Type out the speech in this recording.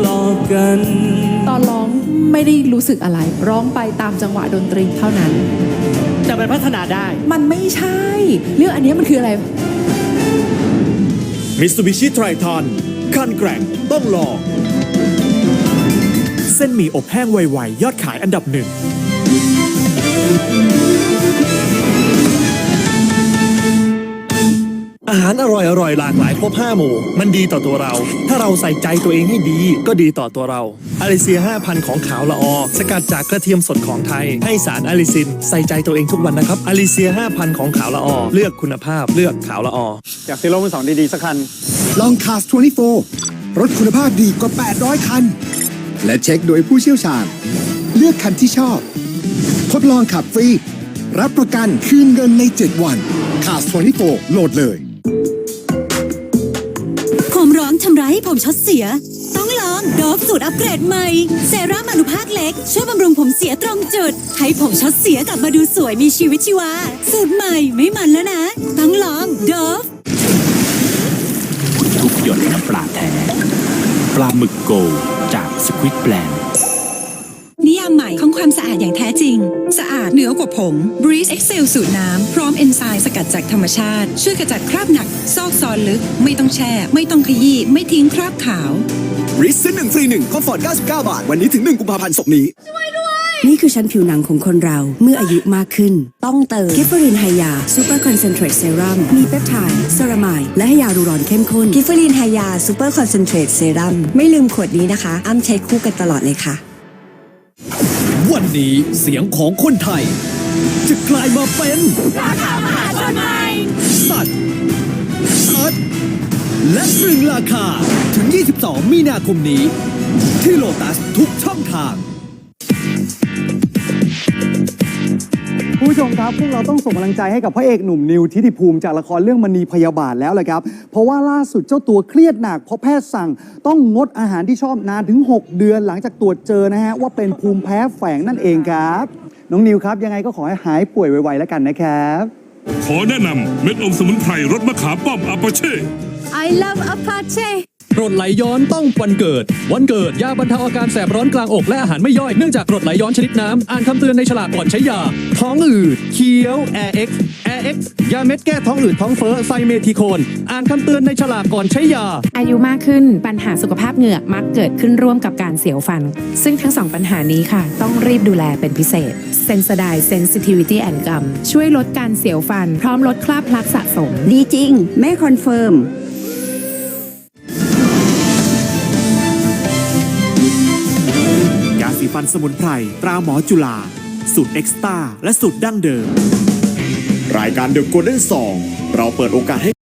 หลอกกัน ตอนร้องไม่ได้รู้สึกอะไร ร้องไปตามจังหวะดนตรีเท่านั้น แต่มันพัฒนาได้ มันไม่ใช่ เรื่องอันเนี้ยมันคืออะไรมิตซูบิชิไตรทอนคันแกร่งต้องลอง เส้นหมี่อบแห้งไวๆยอดขายอันดับหนึ่ง หารอร่อยอร่อยหลากหลายครบ5หมู่ มันดีต่อตัวเรา ถ้าเราใส่ใจตัวเองให้ดี ก็ดีต่อตัวเราอาริเซีย 5,000 ของขาวละออ สกัดจากกระเทียมสดของไทย ให้สารอาลิซิน ใส่ใจตัวเองทุกวันนะครับอาริเซีย 5,000 ของขาวละออ เลือกคุณภาพเลือกขาวละออ อยากซื้อรถมือสองดีๆ สักคัน ลองคาส24 รถคุณภาพดีกว่า 800 คัน และเช็คโดยผู้เชี่ยวชาญ เลือกคันที่ชอบ ทดลองขับฟรี รับประกันคืนเงินใน 7 วันคาส24โหลดเลย ผมร้องทำร้ายให้ผมช็อตเสีย ต้องลองดอฟสูตรอัปเกรดใหม่เซรั่มอนุภาคเล็ก ช่วยบำรุงผมเสียตรงจุด ให้ผมช็อตเสียกลับมาดูสวยมีชีวิตชีวา สูตรใหม่ไม่มันแล้วนะ ต้องลองดอฟทุกหยดน้ำปลาแท้ ปลาหมึกโกลจากสควิตแปลน ความสะอาดอย่างแท้จริง สะอาดเหนือกว่าผง Breeze Excel สูตรน้ำ พร้อมเอนไซม์สกัดจากธรรมชาติ ช่วยกระจัดคราบหนัก ซอกซอนลึก ไม่ต้องแช่ ไม่ต้องขยี้ ไม่ทิ้งคราบขาวริสซื้อ1ฟรี1คอมฟอร์ต 99 บาท วันนี้ถึง 1 กุมภาพันธ์ศกนี้ นี่คือชั้นผิวหนังของคนเราเมื่ออายุมากขึ้น ต้องเติมกิฟเฟอรินไฮยาซูเปอร์คอนเซนเทรตเซรั่มมีเปปไทด์เซรามายและไฮยาลูรอนเข้มข้นกิฟเฟอรินไฮยาซูเปอร์คอนเซนเทรตเซรั่มไม่ลืมขวดนี้นะคะ อ้ำใช้คู่กันตลอดเลยค่ะ วันนี้เสียงของคนไทย จะกลายมาเป็นราคามหาชนใหม่สัตว์สัตว์และตรึงราคาถึง 22 มีนาคมนี้ ที่โลตัสทุกช่องทาง ผู้ชมครับพวกเราต้องส่งกำลังใจให้กับพระเอกหนุ่มนิวทิติภูมิจากละครเรื่องมณีพยาบาทแล้วเลยครับ เพราะว่าล่าสุดเจ้าตัวเครียดหนักเพราะแพทย์สั่งต้องงดอาหารที่ชอบนานถึง 6 เดือนหลังจากตรวจเจอนะฮะ ว่าเป็นภูมิแพ้แฝงนั่นเองครับ น้องนิวครับ ยังไงก็ขอให้หายป่วยไวๆแล้วกันนะครับ ขอแนะนำเม็ดอมสมุนไพรรสมะขามป้อมอาปาเช่ I love Apache กรดไหลย้อนต้องวันเกิด วันเกิดยาบรรเทาอาการแสบร้อนกลางอกและอาหารไม่ย่อยเนื่องจากกรดไหลย้อนชนิดน้ำอ่านคำเตือนในฉลากก่อนใช้ยา ท้องอืดเคี้ยว Air X Air X ยาเม็ดแก้ท้องอืดท้องเฟ้อไซเมทิโคน อ่านคำเตือนในฉลากก่อนใช้ยา อายุมากขึ้นปัญหาสุขภาพเหงือกมักเกิดขึ้นร่วมกับการเสียวฟัน ซึ่งทั้งสองปัญหานี้ค่ะ ต้องรีบดูแลเป็นพิเศษ s e n s o d i e Sensitivity and Gum ช่วยลดการเสียวฟัน พร้อมลดคราบพลักสะสม ดีจริง แม่คอนเฟิร์มยาสีฟันสมุนไพรตราหมอจุฬา สูตรเอ็กซ์ต้าและสูตรดั้งเดิม รายการเดอะโกลเด้นซองเราเปิดโอกาสให้